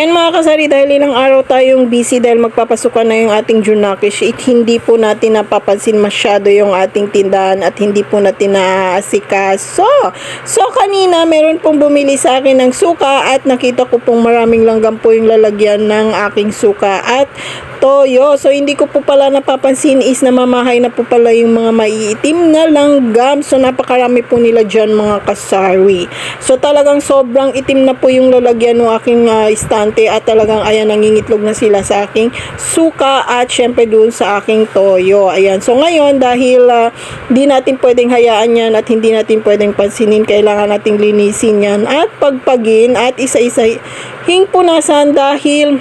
Ayan mga kasari, dahil ilang araw tayong busy dahil magpapasukan na yung ating Junakish, it hindi po natin napapansin masyado yung ating tindahan at hindi po natin naaasikaso. So kanina meron pong bumili sa akin ng suka at nakita ko pong maraming langgam po yung lalagyan ng aking suka at toyo. So hindi ko po pala napapansin is namamahay na po pala yung mga maiitim na langgam. So napakarami po nila dyan mga kasari. So talagang sobrang itim na po yung lalagyan ng aking ah, istante at talagang ayan nangingitlog na sila sa aking suka at syempre dun sa aking toyo. Ayan. So ngayon dahil ah, di natin pwedeng hayaan yan at hindi natin pwedeng pansinin, kailangan nating linisin yan at pagpagin at isa-isa hingpunasan dahil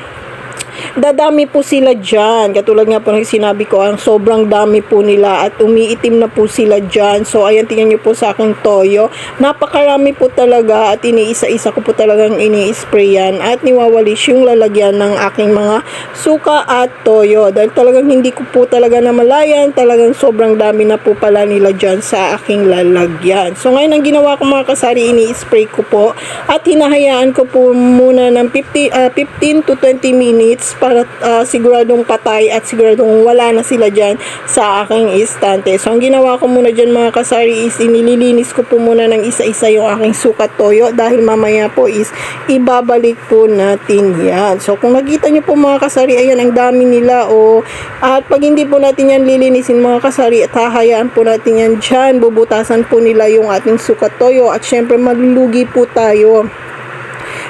dadami po sila dyan. Katulad nga po ng sinabi ko, ang sobrang dami po nila at umiitim na po sila dyan. So, ayan, tingnan nyo po sa aking toyo. Napakarami po talaga at iniisa-isa ko po talagang ini-spray yan at niwawalis yung lalagyan ng aking mga suka at toyo. Dahil talagang hindi ko po talaga namalayan, talagang sobrang dami na po pala nila dyan sa aking lalagyan. So, ngayon ang ginawa ko mga kasari, ini-spray ko po at hinahayaan ko po muna ng 50, ah, 15 to 20 minutes para ah, siguradong patay at siguradong wala na sila dyan sa aking istante. So, ang ginawa ko muna dyan mga kasari is inililinis ko po muna ng isa-isa yung aking sukat toyo dahil mamaya po is ibabalik po natin yan. So, kung nakita nyo po mga kasari, ayan ang dami nila o at pag hindi po natin yan lilinisin mga kasari at hahayaan po natin yan dyan, bubutasan po nila yung ating sukat toyo at syempre malulugi po tayo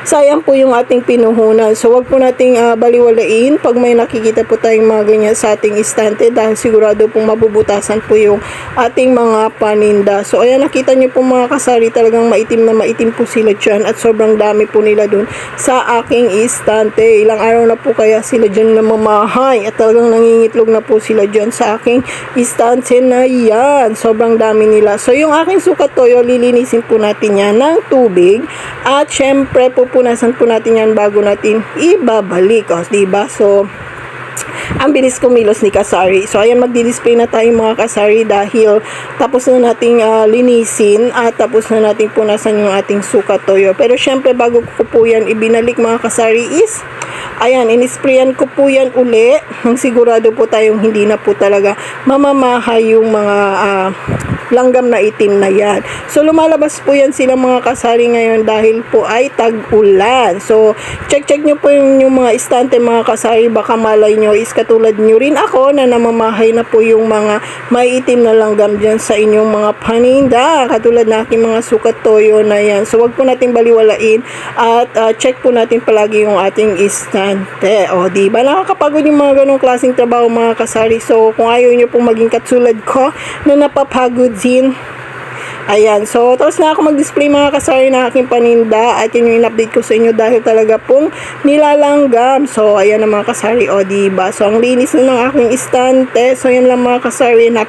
sayang po yung ating pinuhunan. So, wag po nating ah, baliwalain pag may nakikita po tayong mga ganyan sa ating istante dahil sigurado pong mabubutasan po yung ating mga paninda. So, ayan, nakita nyo po mga kasari talagang maitim na maitim po sila dyan at sobrang dami po nila dun sa aking istante. Ilang araw na po kaya sila dyan namamahay at talagang nangingitlog na po sila dyan sa aking istante na yan. Sobrang dami nila. So, yung aking sukat toyo, lilinisin po natin yan ng tubig at syempre pupunasan po natin yan bago natin ibabalik. O, diba? So, ang bilis kumilos ni Kasari. So, ayan, magdi-display na tayo mga Kasari dahil tapos na nating ah, linisin at tapos na nating punasan yung ating suka toyo. Pero, syempre, bago ko po yan ibinalik mga Kasari is, ayan, inisprayan ko po yan uli. Nang sigurado po tayong hindi na po talaga mamamahay yung mga ah, langgam na itim na yan. So, lumalabas po yan sila mga kasari ngayon dahil po ay tag-ulan. So, check-check nyo po yung, yung mga istante mga kasari. Baka malay nyo is katulad nyo rin ako na namamahay na po yung mga may itim na langgam dyan sa inyong mga paninda. Katulad na aking mga sukat toyo na yan. So, wag po natin baliwalain at ah, check po natin palagi yung ating istante. O, di ba? Nakakapagod yung mga ganong klaseng trabaho mga kasari. So, kung ayaw nyo pong maging katulad ko na napapagod din Ayan, so tapos na ako mag-display mga kasari na aking paninda at yun yung in-update ko sa inyo dahil talaga pong nilalanggam. So, ayan na mga kasari, o diba? So, ang linis na ng aking istante. So, yan lang mga kasari na